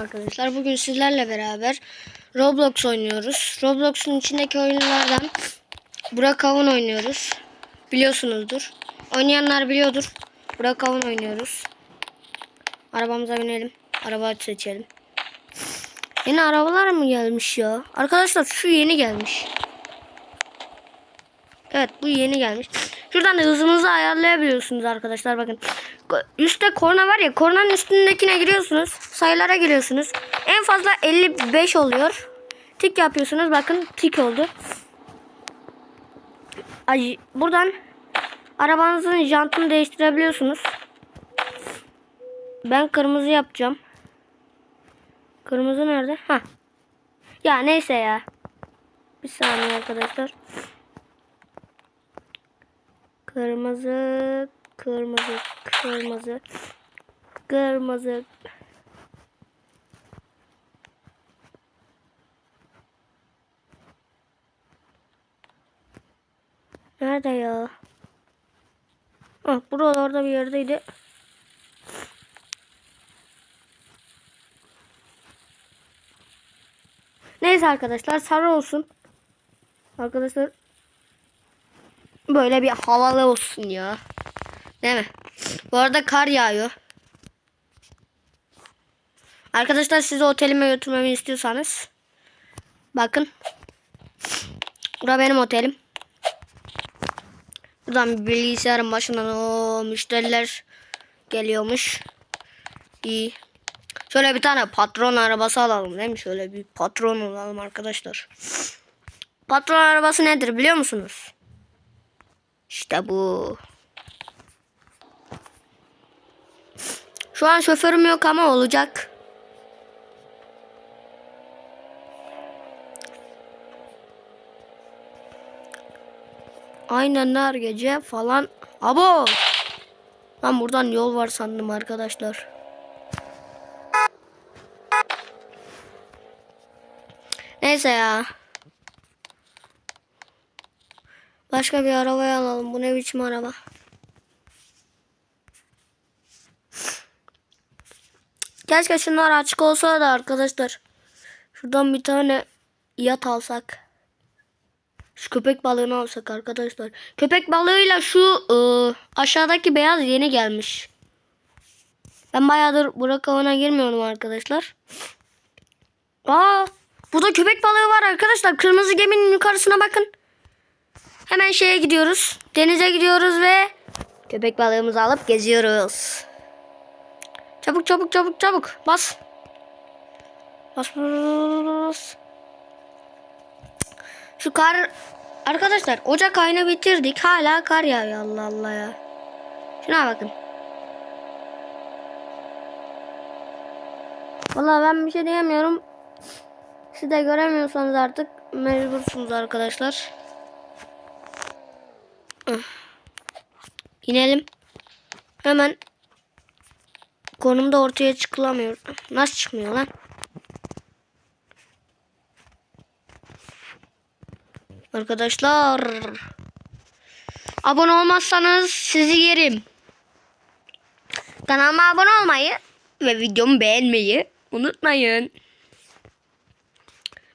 Arkadaşlar bugün sizlerle beraber Roblox oynuyoruz. Roblox'un içindeki oyunlardan Burak Avun oynuyoruz. Biliyorsunuzdur. Oynayanlar biliyordur. Burak Avun oynuyoruz. Arabamıza binelim. Araba seçelim. Yeni arabalar mı gelmiş ya? Arkadaşlar şu yeni gelmiş. Evet bu yeni gelmiş. Şuradan da hızınızı ayarlayabiliyorsunuz arkadaşlar bakın. Üstte korna var ya kornanın üstündekine giriyorsunuz. Sayılara giriyorsunuz. En fazla 55 oluyor. Tik yapıyorsunuz bakın tik oldu. Ay, buradan arabanızın jantını değiştirebiliyorsunuz. Ben kırmızı yapacağım. Kırmızı nerede? Ha. Ya neyse ya. Bir saniye arkadaşlar. Kırmızı, kırmızı, kırmızı, kırmızı. Nerede ya? Ah, buralarda bir yerdeydi. Neyse arkadaşlar sarı olsun. Arkadaşlar böyle bir havalı olsun ya. Değil mi? Bu arada kar yağıyor. Arkadaşlar sizi otelime götürmemi istiyorsanız bakın. Bura benim otelim. Buradan bilgisayarın başından o müşteriler geliyormuş. İyi. Şöyle bir tane patron arabası alalım değil mi? Şöyle bir patron olalım arkadaşlar. Patron arabası nedir biliyor musunuz? İşte bu. Şu an şoförüm yok ama olacak. Aynen her gece falan. Abo. Ben buradan yol var sandım arkadaşlar. Neyse ya. Başka bir arabaya alalım. Bu ne biçim araba? Keşke şunlar açık olsa da arkadaşlar. Şuradan bir tane yat alsak. Şu köpek balığını alsak arkadaşlar. Köpek balığıyla şu ıı, aşağıdaki beyaz yeni gelmiş. Ben bayağıdır Burak avına girmiyorum arkadaşlar. Aa, burada köpek balığı var arkadaşlar. Kırmızı geminin yukarısına bakın. Hemen şeye gidiyoruz. Denize gidiyoruz ve köpek balığımızı alıp geziyoruz. Çabuk çabuk çabuk çabuk. Bas. Bas bas. Şu kar arkadaşlar Ocak ayını bitirdik. Hala kar yağıyor Allah Allah ya. Şuna bakın. Vallahi ben bir şey diyemiyorum. Siz de göremiyorsanız artık mecbursunuz arkadaşlar. İnelim. Hemen konumda ortaya çıkılamıyor. Nasıl çıkmıyor lan? Arkadaşlar abone olmazsanız sizi yerim. Kanalıma abone olmayı ve videomu beğenmeyi unutmayın.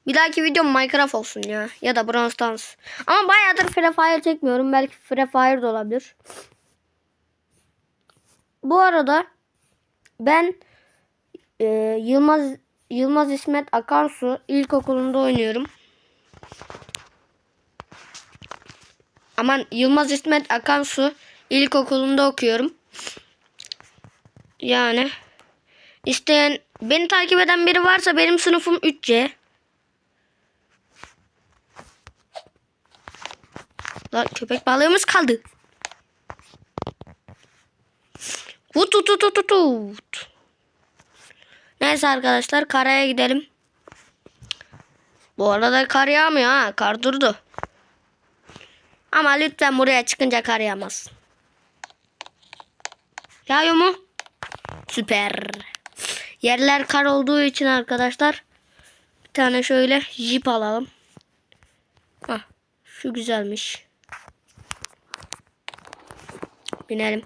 Bir dahaki videom Minecraft olsun ya. Ya da Brawl Stars. Ama bayağıdır Free Fire çekmiyorum. Belki Free Fire de olabilir. Bu arada ben e, Yılmaz Yılmaz İsmet Akarsu ilkokulunda oynuyorum. Aman Yılmaz İsmet Akarsu ilkokulunda okuyorum. Yani isteyen beni takip eden biri varsa benim sınıfım 3C. Lan köpek balığımız kaldı. Vut vut vut vut vut. Neyse arkadaşlar karaya gidelim. Bu arada kar yağmıyor ha. Kar durdu. Ama lütfen buraya çıkınca kar yağmaz. Yağıyor mu? Süper. Yerler kar olduğu için arkadaşlar bir tane şöyle jip alalım. Hah, şu güzelmiş. Binelim.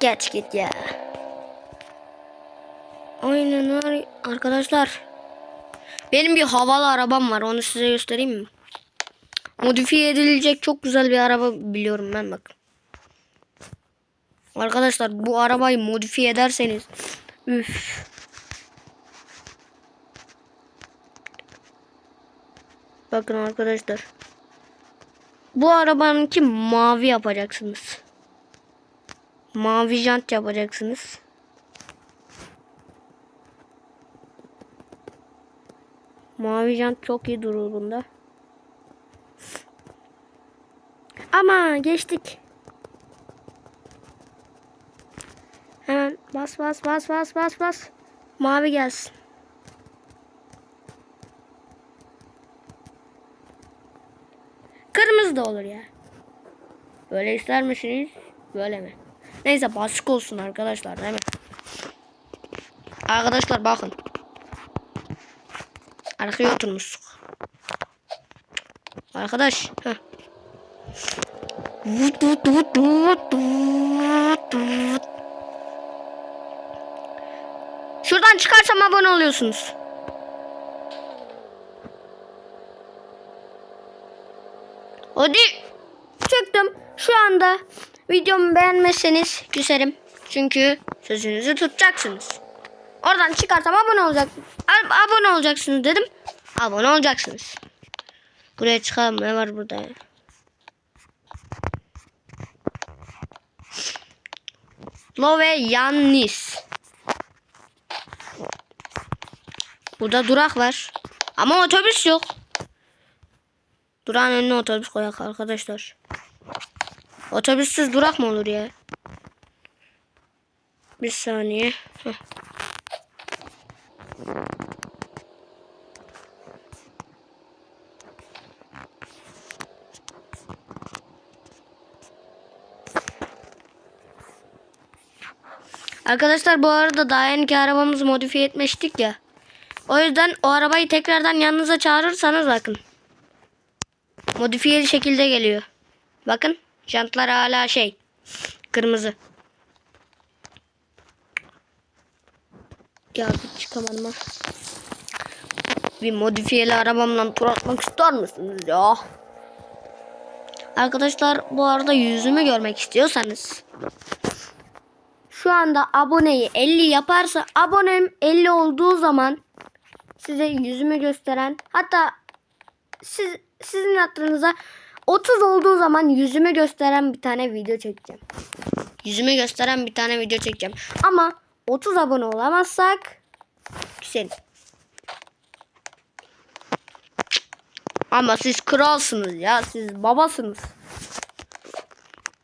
Geç git ya. Aynen. Arkadaşlar. Benim bir havalı arabam var. Onu size göstereyim mi? Modifiye edilecek çok güzel bir araba biliyorum ben bak. Arkadaşlar bu arabayı modifiye ederseniz üf. Bakın arkadaşlar. Bu arabanınki mavi yapacaksınız. Mavi jant yapacaksınız. Mavi jant çok iyi durur bunda. Ama geçtik. Hemen bas bas bas bas bas bas. Mavi gelsin. Kırmızı da olur ya. Böyle ister misiniz? Böyle mi? Neyse basık olsun arkadaşlar değil mi? Arkadaşlar bakın. Arkaya oturmuştuk. Arkadaş. Heh. Şuradan çıkarsam abone oluyorsunuz. Hadi. Çıktım. Şu anda videomu beğenmezseniz küserim. Çünkü sözünüzü tutacaksınız. Oradan çıkarsam abone. Ab- abone olacaksınız dedim. Abone olacaksınız. Buraya çıkalım. Ne var burada ya? Love Yannis. Burada durak var. Ama otobüs yok. Durağın önüne otobüs koyak arkadaşlar. Otobüssüz durak mı olur ya? Bir saniye. Heh. Arkadaşlar bu arada daha yeni arabamızı modifiye etmiştik ya. O yüzden o arabayı tekrardan yanınıza çağırırsanız bakın. Modifiyeli şekilde geliyor. Bakın jantlar hala şey kırmızı. Ya bir çıkamadım. Bir modifiyeli arabamla tur atmak ister misiniz ya? Arkadaşlar bu arada yüzümü görmek istiyorsanız şu anda aboneyi 50 yaparsa abonem 50 olduğu zaman size yüzümü gösteren hatta siz sizin hatırınıza 30 olduğu zaman yüzümü gösteren bir tane video çekeceğim. Yüzümü gösteren bir tane video çekeceğim. Ama 30 abone olamazsak güzel. Ama siz kralsınız ya. Siz babasınız.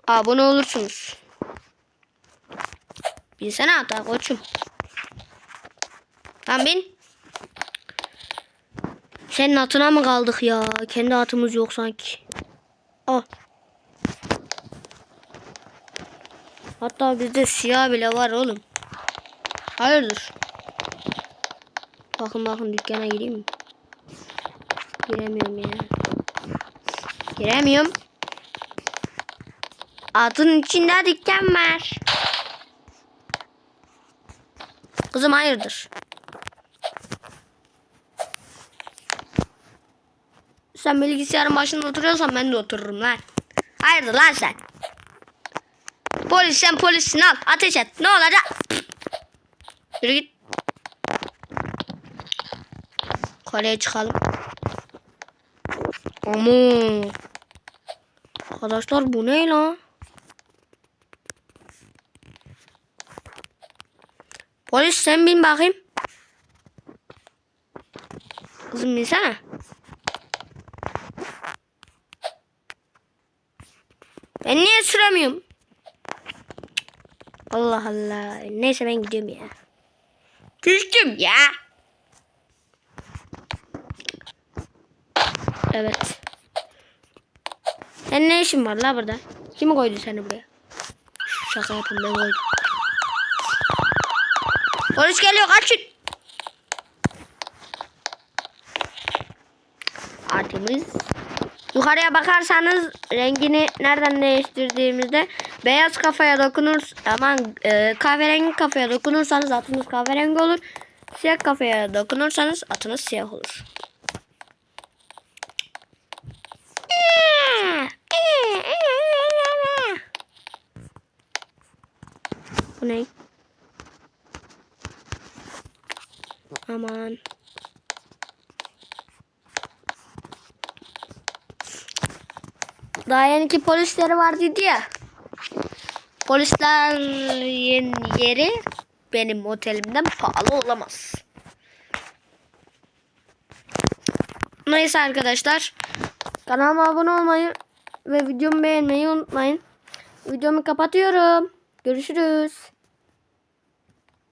Abone olursunuz. Binsene hatta koçum. Lan bin. Senin atına mı kaldık ya? Kendi atımız yok sanki. Al. Hatta bizde siyah bile var oğlum. Hayırdır? Bakın bakın dükkana gireyim mi? Giremiyorum ya. Giremiyorum. Atın içinde dükkan var. Kızım hayırdır? Sen bilgisayarın başında oturuyorsan ben de otururum lan. Hayırdır lan sen? Polis sen polissin al ateş et ne olacak? Yürü git. Kaleye çıkalım. Aman. Arkadaşlar bu ne lan? Polis sen bin bakayım. Kızım binsene. Ben niye süremiyorum? Allah Allah. Neyse ben gidiyorum ya. Küstüm ya. Evet. Sen ne işin var la burada? Kim koydu seni buraya? Şaka yapın ben koydum. Polis geliyor kaçın. Artemis. Yukarıya bakarsanız rengini nereden değiştirdiğimizde beyaz kafaya dokunur aman e, kahverengi kafaya dokunursanız atınız kahverengi olur. Siyah kafaya dokunursanız atınız siyah olur. Bu ne? Aman. Daha yeniki polisleri var dedi ya. Polislerin yeri benim otelimden pahalı olamaz. Neyse arkadaşlar. Kanalıma abone olmayı ve videomu beğenmeyi unutmayın. Videomu kapatıyorum. Görüşürüz.